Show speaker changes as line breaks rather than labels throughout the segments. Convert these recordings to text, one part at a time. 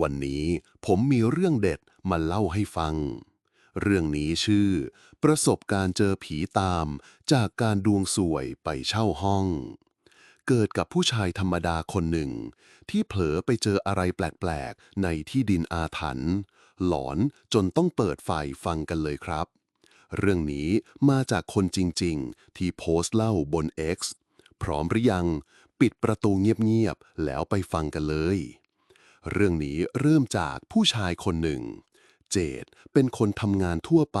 วันนี้ผมมีเรื่องเด็ดมาเล่าให้ฟัง เรื่องนี้ชื่อ ประสบการณ์เจอผีตาม จากการดวงสวยไปเช่าห้อง เกิดกับผู้ชายธรรมดาคนหนึ่ง ที่เผลอไปเจออะไรแปลกๆ ในที่ดินอาถรรพ์หลอนจนต้องเปิดไฟฟังกันเลยครับ เรื่องนี้มาจากคนจริงๆ ที่โพสต์เล่าบน X พร้อมหรือยัง ปิดประตูเงียบๆ แล้วไปฟังกันเลย เรื่องนี้เริ่มจากผู้ชายคนหนึ่ง เจดเป็นคนทำงานทั่วไป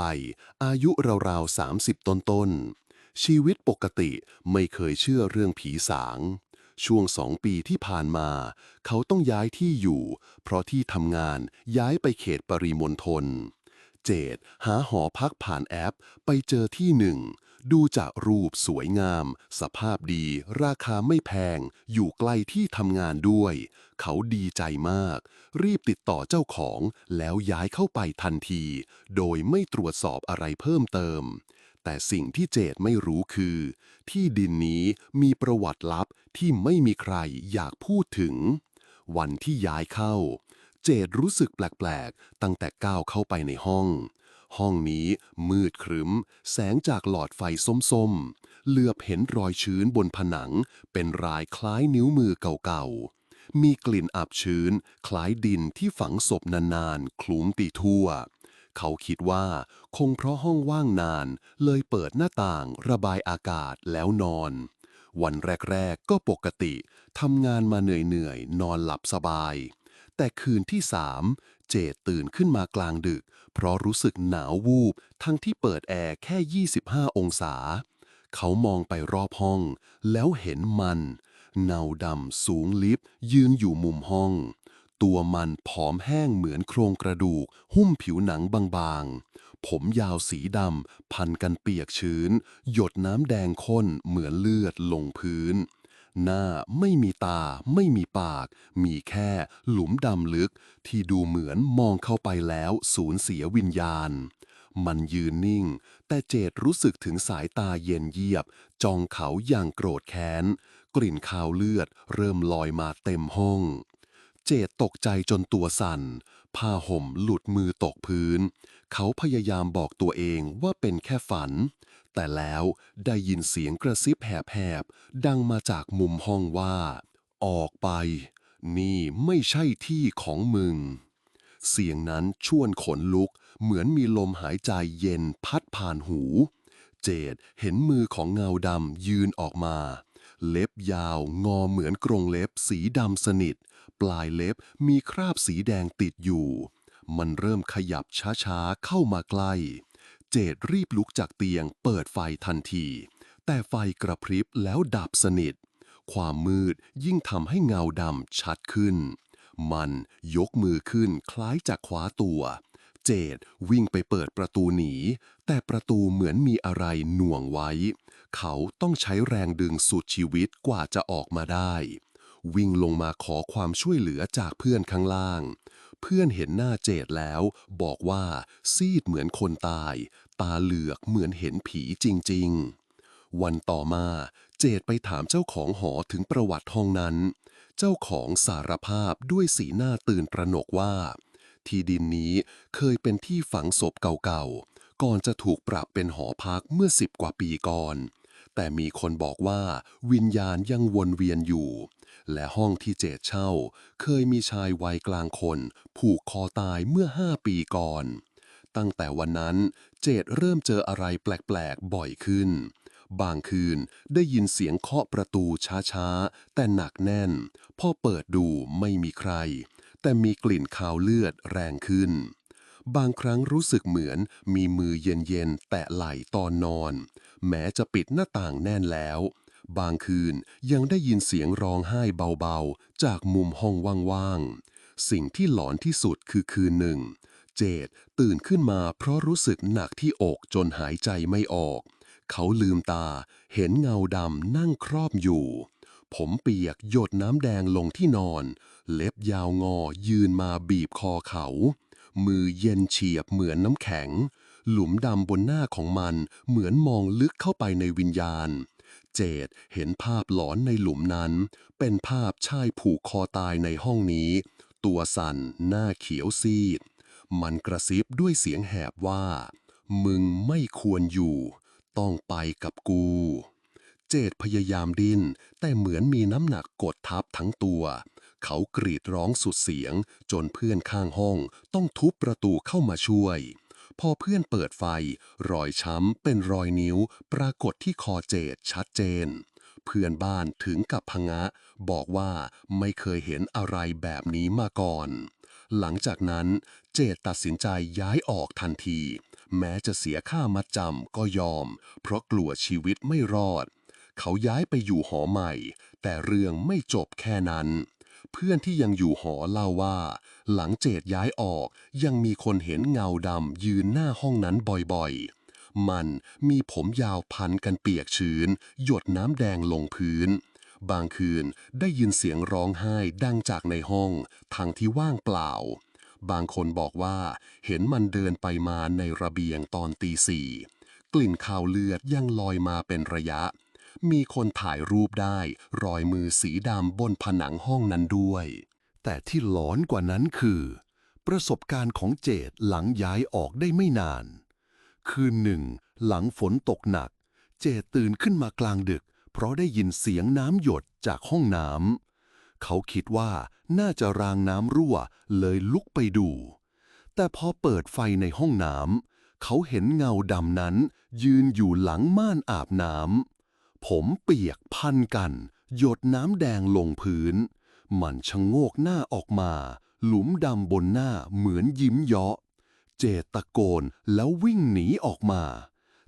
อายุราวๆ 30 ต้นๆชีวิตปกติไม่เคยเชื่อเรื่องผีสาง ช่วงสองปีที่ผ่านมา เขาต้องย้ายที่อยู่ เพราะที่ทำงานย้ายไปเขตปริมณฑลเจดหาหอพักผ่านแอปไปเจอที่หนึ่ง ดูจากรูปสวยงาม สภาพดี ราคาไม่แพง อยู่ใกล้ที่ทำงานด้วย เขาดีใจมาก รีบติดต่อเจ้าของแล้วย้ายเข้าไปทันที โดยไม่ตรวจสอบอะไรเพิ่มเติม แต่สิ่งที่เจดไม่รู้คือ ที่ดินนี้มีประวัติลับที่ไม่มีใครอยากพูดถึง วันที่ย้ายเข้า เจดรู้สึกแปลกๆ ตั้งแต่ก้าวเข้าไปในห้อง ห้องนี้มืดครึ้มแสงจากหลอดไฟส้มๆ เหลือบเห็นรอยชื้นบนผนัง เป็นรายคล้ายนิ้วมือเก่าๆ มีกลิ่นอับชื้น คล้ายดินที่ฝังศพนานๆ คลุ้งตีทั่ว เขาคิดว่า คงเพราะห้องว่างนาน เลยเปิดหน้าต่างระบายอากาศแล้วนอน วันแรกๆ ก็ปกติ ทำงานมาเหนื่อยๆ นอนหลับสบาย แต่คืนที่สามเจดตื่นขึ้นมากลางดึก เพราะรู้สึกหนาววูบ ทั้งที่เปิดแอร์แค่ 25 องศา เขามองไปรอบห้อง แล้วเห็นมัน เนาดำสูงลิฟยืนอยู่มุมห้อง ตัวมันผอมแห้งเหมือนโครงกระดูก หุ้มผิวหนังบางๆ ผมยาวสีดำ พันกันเปียกชื้น หยดน้ำแดงข้นเหมือนเลือดลงพื้น หน้าไม่มีตา ไม่มีปาก มีแค่หลุมดำลึก ที่ดูเหมือนมองเข้าไปแล้วสูญเสียวิญญาณ มันยืนนิ่ง แต่เจดรู้สึกถึงสายตาเย็นเยียบ จ้องเขาอย่างโกรธแค้น กลิ่นคาวเลือด เริ่มลอยมาเต็มห้อง เจดตกใจจนตัวสั่นผ้าห่มหลุดมือตกพื้น เขาพยายามบอกตัวเองว่าเป็นแค่ฝัน แต่แล้วได้ยินเสียงกระซิบแหบๆ ดังมาจากมุมห้องว่า ออกไป นี่ไม่ใช่ที่ของมึง เสียงนั้นชวนขนลุก เหมือนมีลมหายใจเย็นพัดผ่านหู เจดเห็นมือของเงาดำยืนออกมา เล็บยาวงอเหมือนกรงเล็บสีดำสนิท ปลายเล็บมีคราบสีแดงติดอยู่ มันเริ่มขยับช้าๆเข้ามาใกล้ เจดรีบลุกจากเตียง เปิดไฟทันที แต่ไฟกระพริบแล้วดับสนิท ความมืดยิ่งทำให้เงาดำชัดขึ้น มันยกมือขึ้นคล้ายจะคว้าตัว เจดวิ่งไปเปิดประตูหนี แต่ประตูเหมือนมีอะไรหน่วงไว้ เขาต้องใช้แรงดึงสุดชีวิตกว่าจะออกมาได้ วิ่งลงมาขอความช่วยเหลือจากเพื่อนข้างล่าง เพื่อนเห็นหน้าเจดแล้ว บอกว่าซีดเหมือนคนตาย ตาเหลือกเหมือนเห็นผีจริง ๆ วันต่อมาเจดไปถามเจ้าของหอถึงประวัติห้องนั้น เจ้าของสารภาพด้วยสีหน้าตื่นตระหนกว่า ที่ดินนี้เคยเป็นที่ฝังศพเก่าๆ ก่อนจะถูกปรับเป็นหอพักเมื่อสิบกว่าปีก่อน แต่มีคนบอกว่าวิญญาณยังวนเวียนอยู่ และห้องที่เจดเช่า เคยมีชายวัยกลางคน ผูกคอตายเมื่อห้าปีก่อน ตั้งแต่วันนั้นเจดเริ่มเจออะไรแปลกๆ บ่อยขึ้น บางคืนได้ยินเสียงเคาะประตูช้าๆ แต่หนักแน่น พอเปิดดูไม่มีใคร แต่มีกลิ่นคาวเลือดแรงขึ้น บางครั้งรู้สึกเหมือนมีมือเย็นๆ แตะไหล่ตอนนอน แม้จะปิดหน้าต่างแน่นแล้ว บางคืนยังได้ยินเสียงร้องไห้เบาๆ จากมุมห้องว่างๆ สิ่งที่หลอนที่สุดคือคืนหนึ่ง เจดตื่นขึ้นมาเพราะรู้สึกหนักที่อกจนหายใจไม่ออก เขาลืมตาเห็นเงาดำนั่งครอบอยู่ผมเปียกหยดน้ำแดงลงที่นอน เล็บยาวงอยืนมาบีบคอเขา มือเย็นเฉียบเหมือนน้ำแข็ง หลุมดำบนหน้าของมันเหมือนมองลึกเข้าไปในวิญญาณ เจดเห็นภาพหลอนในหลุมนั้น เป็นภาพชายผูกคอตายในห้องนี้ ตัวสั่นหน้าเขียวซีด มันกระซิบด้วยเสียงแหบว่า มึงไม่ควรอยู่ ต้องไปกับกู เจดพยายามดิ้นแต่เหมือนมีน้ำหนักกดทับทั้งตัว เขากรีดร้องสุดเสียง จนเพื่อนข้างห้องต้องทุบประตูเข้ามาช่วย พอเพื่อนเปิดไฟ รอยช้ำเป็นรอยนิ้ว ปรากฏที่คอเจดชัดเจน เพื่อนบ้านถึงกับพงะ บอกว่าไม่เคยเห็นอะไรแบบนี้มาก่อน หลังจากนั้นเจดตัดสินใจย้ายออกทันที แม้จะเสียค่ามัดจำก็ยอม เพราะกลัวชีวิตไม่รอด เขาย้ายไปอยู่หอใหม่ แต่เรื่องไม่จบแค่นั้น เพื่อนที่ยังอยู่หอเล่าว่า หลังเจดย้ายออกยังมีคนเห็นเงาดำยืนหน้าห้องนั้นบ่อยๆ มันมีผมยาวพันกันเปียกชื้น หยดน้ำแดงลงพื้น บางคืนได้ยินเสียงร้องไห้ดังจากในห้องทั้งที่ว่างเปล่า บางคนบอกว่าเห็นมันเดินไปมาในระเบียงตอนตีสี่กลิ่นคาวเลือดยังลอยมาเป็นระยะ มีคนถ่ายรูปได้ รอยมือสีดำบนผนังห้องนั้นด้วย แต่ที่หลอนกว่านั้นคือ ประสบการณ์ของเจดหลังย้ายออกได้ไม่นาน คืนหนึ่ง หลังฝนตกหนัก เจดตื่นขึ้นมากลางดึก เพราะได้ยินเสียงน้ำหยดจากห้องน้ำเขาคิดว่าน่าจะรางน้ำรั่วเลยลุกไปดู แต่พอเปิดไฟในห้องน้ำเขาเห็นเงาดำนั้นยืนอยู่หลังม่านอาบน้ำ ผมเปียกพันกัน หยดน้ำแดงลงพื้น มันชะโงกหน้าออกมา หลุมดำบนหน้าเหมือนยิ้มเยาะ เจตะโกนแล้ววิ่งหนีออกมา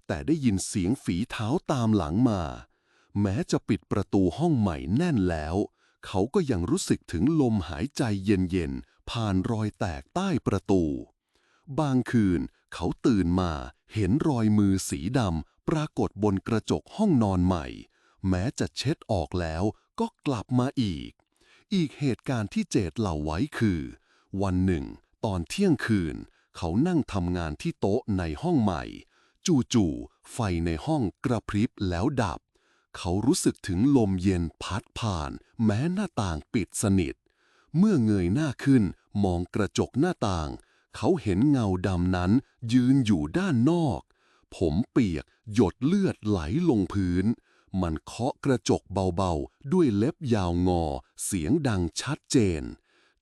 แต่ได้ยินเสียงฝีเท้าตามหลังมา แม้จะปิดประตูห้องใหม่แน่นแล้ว เขาก็ยังรู้สึกถึงลมหายใจเย็นๆ ผ่านรอยแตกใต้ประตู บางคืนเขาตื่นมาเห็นรอยมือสีดำ ปรากฏบนกระจกห้องนอนใหม่ แม้จะเช็ดออกแล้วก็กลับมาอีก อีกเหตุการณ์ที่เจดเล่าไว้คือ วันหนึ่ง ตอนเที่ยงคืน เขานั่งทำงานที่โต๊ะในห้องใหม่ จู่ๆไฟในห้องกระพริบแล้วดับ เขารู้สึกถึงลมเย็นพัดผ่าน แม้หน้าต่างปิดสนิท เมื่อเงยหน้าขึ้นมองกระจกหน้าต่าง เขาเห็นเงาดำนั้นยืนอยู่ด้านนอก ผมเปียก หยดเลือดไหลลงพื้น มันเคาะกระจกเบาๆ ด้วยเล็บยาวงอ เสียงดังชัดเจน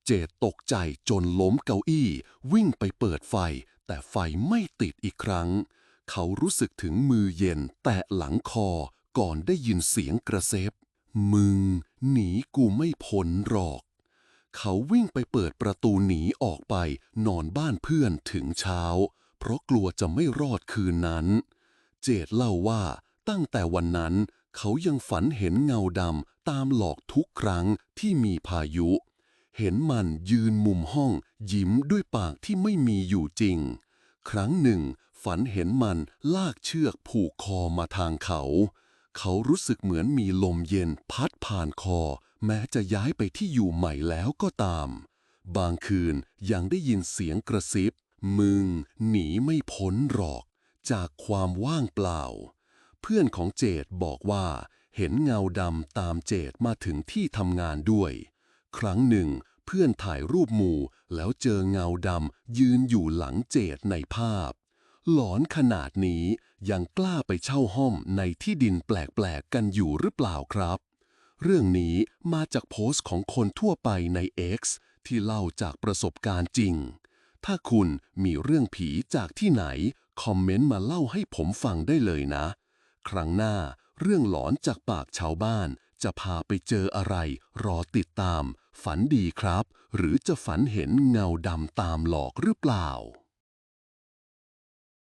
เจดตกใจจนล้มเก้าอี้ วิ่งไปเปิดไฟ แต่ไฟไม่ติดอีกครั้ง เขารู้สึกถึงมือเย็นแตะหลังคอก่อนได้ยินเสียงกระเซบมึง หนีกูไม่พ้นหรอก เขาวิ่งไปเปิดประตูหนีออกไป นอนบ้านเพื่อนถึงเช้า เพราะกลัวจะไม่รอดคืนนั้น เจดเล่าว่าตั้งแต่วันนั้น เขายังฝันเห็นเงาดำตามหลอกทุกครั้งที่มีพายุ เห็นมันยืนมุมห้องยิ้มด้วยปากที่ไม่มีอยู่จริง ครั้งหนึ่ง ฝันเห็นมันลากเชือกผูกคอมาทางเขา เขารู้สึกเหมือนมีลมเย็นพัดผ่านคอ แม้จะย้ายไปที่อยู่ใหม่แล้วก็ตาม บางคืนยังได้ยินเสียงกระซิบ มึงหนีไม่พ้นหรอกจากความว่างเปล่า เพื่อนของเจดบอกว่า เห็นเงาดำตามเจดมาถึงที่ทำงานด้วย ครั้งหนึ่ง เพื่อนถ่ายรูปหมู่แล้วเจอเงาดำยืนอยู่หลังเจดในภาพ หลอนขนาดนี้ยังกล้าไปเช่าห้องในที่ดินแปลกๆกันอยู่หรือเปล่าครับ เรื่องนี้มาจากโพสต์ของคนทั่วไปใน X ที่เล่าจากประสบการณ์จริง ถ้าคุณมีเรื่องผีจากที่ไหน คอมเมนต์มาเล่าให้ผมฟังได้เลยนะ ครั้งหน้าเรื่องหลอนจากปากชาวบ้าน จะพาไปเจออะไร รอติดตาม ฝันดีครับ หรือจะฝันเห็นเงาดำตามหลอกหรือเปล่า